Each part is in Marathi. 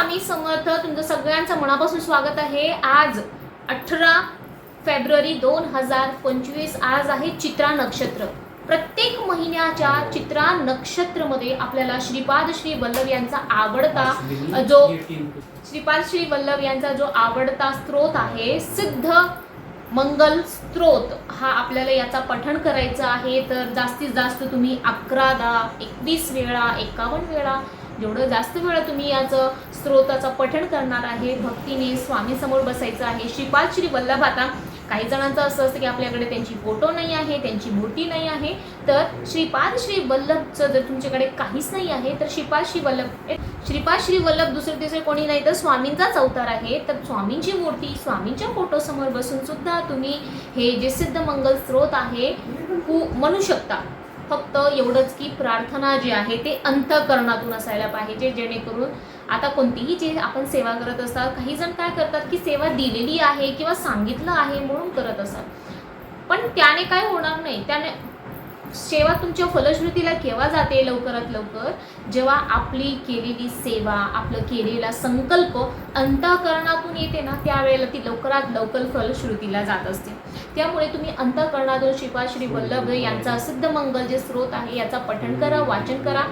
स्वामी समर्थ तुमचं सगळ्यांचं मनापासून स्वागत आहे. आज अठरा फेब्रुवारी दोन हजार पंचवीस आज आहे चित्रा नक्षत्र. प्रत्येक महिन्याच्या चित्रा नक्षत्रमध्ये आपल्याला श्रीपाद श्री वल्लभ यांचा आवडता जो श्रीपाद श्री वल्लभ यांचा जो आवडता स्त्रोत आहे सिद्ध मंगल स्त्रोत हा आपल्याला याचा पठण करायचा आहे. तर जास्तीत जास्त तुम्ही अकरादा एकवीस वेळा एकावन्न वेळा जेवढं जास्त वेळा तुम्ही याचं स्त्रोताचं पठण करणार आहे भक्तीने स्वामी समोर बसायचं आहे श्रीपाद श्री वल्लभ आता काही जणांचं असं असतं की आपल्याकडे त्यांची फोटो नाही आहे त्यांची मूर्ती नाही आहे तर श्रीपाद श्री वल्लभचं जर तुमच्याकडे काहीच नाही आहे तर श्रीपाद श्री वल्लभ श्रीपाद श्री वल्लभ दुसरे तिसरे कोणी नाही तर स्वामींचाच अवतार आहे तर स्वामींची मूर्ती स्वामींच्या फोटोसमोर बसून सुद्धा तुम्ही हे जे सिद्ध मंगल स्त्रोत आहे म्हणू शकता. फक्त एवढंच की प्रार्थना जी आहे ते अंतकरणातून असायला पाहिजे जेणेकरून आता कोणतीही जे आपण सेवा करत असतात काही जण काय करतात की सेवा दिलेली आहे किंवा सांगितलं आहे म्हणून करत असतात पण त्याने काय होणार नाही त्याने सेवा तुमच्या फलश्रुतीला केव्हा जाते लवकरात लवकर? जेव्हा आपली केलेली सेवा आपलं केलेला संकल्प अंतःकरणातून येते ना त्यावेळेला ती लवकरात लवकर फलश्रुतीला जात असते. त्यामुळे तुम्ही अंतःकरणातून शिपा श्री वल्लभ यांचा सिद्ध मंगल जे स्रोत आहे याचा पठण करा वाचन करा.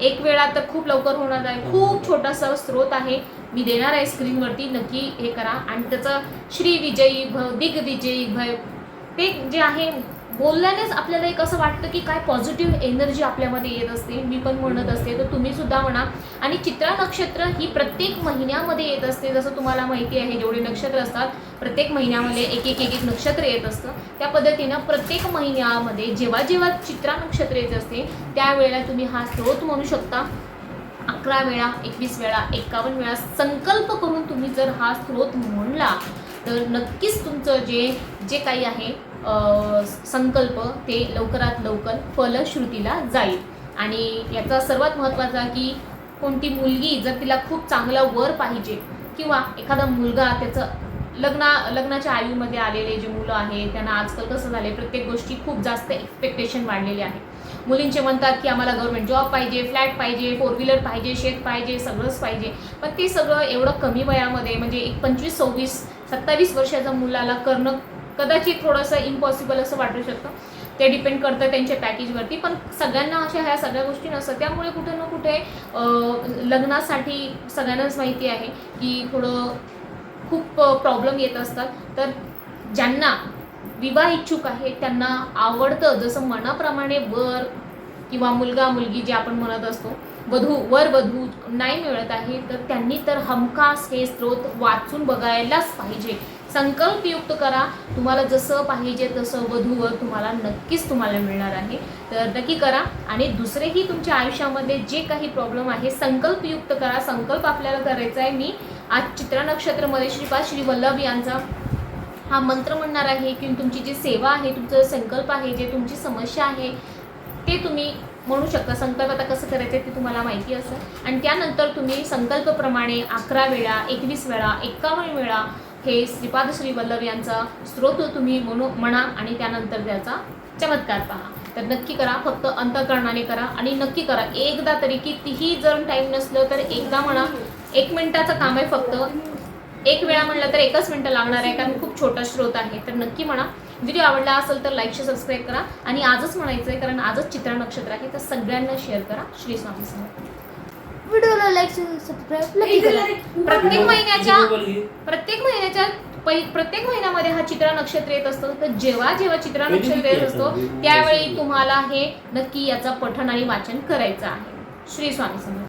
एक वेळा तर खूप लवकर होणार आहे. खूप छोटासा स्रोत आहे. मी देणार आहे स्क्रीनवरती. नक्की हे करा. आणि त्याचं श्री विजयी भव दिग्विजयी भय ते जे आहे बोलल्यानेच आपल्याला एक असं वाटतं की काय पॉझिटिव्ह एनर्जी आपल्यामध्ये येत असते. मी पण म्हणत असते. तर तुम्ही सुद्धा म्हणा. आणि चित्रा नक्षत्र ही प्रत्येक महिन्यामध्ये येत असते. जसं तुम्हाला माहिती आहे जेवढे नक्षत्र असतात प्रत्येक महिन्यामध्ये एक एक एक एक नक्षत्र येत असतं. त्या पद्धतीनं प्रत्येक महिन्यामध्ये जेव्हा जेव्हा चित्रा नक्षत्र येत असते त्यावेळेला तुम्ही हा स्रोत म्हणू शकता. अकरा वेळा एकवीस वेळा एकावन्न वेळा संकल्प करून तुम्ही जर हा स्रोत म्हणला तर नक्कीच तुमचं जे जे काही आहे संकल्प ते लवकरात लवकर फलश्रुतीला जाईल. आणि याचा सर्वात महत्त्वाचा की कोणती मुलगी जर तिला खूप चांगला वर पाहिजे किंवा एखादा मुलगा त्याचं लग्ना लग्नाच्या आयुमध्ये आलेले जे मुलं आहेत त्यांना आजकाल कसं झाले प्रत्येक गोष्टी खूप जास्त एक्सपेक्टेशन वाढलेले आहे. मुलींचे म्हणतात की आम्हाला गव्हर्नमेंट जॉब पाहिजे फ्लॅट पाहिजे फोर व्हीलर पाहिजे शेत पाहिजे सगळंच पाहिजे. पण ते सगळं एवढं कमी वयामध्ये म्हणजे एक पंचवीस सव्वीस सत्तावीस वर्षाच्या मुलाला करणं कदाचित थोडंसं इम्पॉसिबल असं वाटू शकतं. ते डिपेंड करतं त्यांच्या पॅकेजवरती पण सगळ्यांना अशा ह्या सगळ्या गोष्टी नसतं त्यामुळे कुठे ना कुठे लग्नासाठी सगळ्यांनाच माहिती आहे की थोडं खूप प्रॉब्लेम येत असतात. तर ज्यांना विवाह इच्छुक आहे त्यांना आवडतं जसं मनाप्रमाणे वर किंवा मुलगा मुलगी जे आपण म्हणत असतो वधू वर वधू नाही मिळत आहे तर त्यांनी तर हमखास हे स्रोत वाचून बघायलाच पाहिजे. संकल्पयुक्त करा. तुम्हाला जसं पाहिजे तसं वधूवर तुम्हाला नक्कीच तुम्हाला मिळणार आहे. तर नक्की करा. आणि दुसरेही तुमच्या आयुष्यामध्ये जे काही प्रॉब्लेम आहे संकल्पयुक्त करा. संकल्प आपल्याला करायचा आहे. मी आज चित्रा नक्षत्रमध्ये श्रीपाद श्री वल्लभ यांचा हा मंत्र म्हणणार आहे की तुमची जी सेवा आहे तुमचं संकल्प आहे जे तुमची समस्या आहे ते तुम्ही म्हणू शकता संकल्प आता कसं करायचं ते तुम्हाला माहिती असं आणि त्यानंतर तुम्ही संकल्पप्रमाणे अकरा वेळा एकवीस वेळा एकावन्न वेळा हे श्रीपाद श्री वल्लभ यांचा स्रोत तुम्ही म्हणू म्हणा आणि त्यानंतर त्याचा चमत्कार पहा. तर नक्की करा फक्त अंतकरणाने करा आणि नक्की करा. एकदा तरी कितीही जर टाईम नसलं तर एकदा म्हणा एक मिनिटाचं काम आहे फक्त एक वेळा म्हणलं तर एकच मिनटं लागणार आहे कारण खूप छोटा स्रोत आहे. तर नक्की म्हणा व्हिडिओ आवडला असेल तर लाईक सबस्क्राईब करा आणि आजच म्हणायचं आहे कारण आजच चित्रा नक्षत्र आहे तर सगळ्यांना शेअर करा. श्री स्वामी समर्थ. व्हिडिओला लाईक सबस्क्राईब नक्की करा. प्रत्येक महिन्याच्या प्रत्येक महिन्याच्या प्रत्येक महिन्यामध्ये हा चित्रा नक्षत्र येत असतो. तर जेव्हा जेव्हा चित्रा नक्षत्र येत असतो त्यावेळी तुम्हाला हे नक्की याचा पठण आणि वाचन करायचं आहे. श्री स्वामी समर्थ.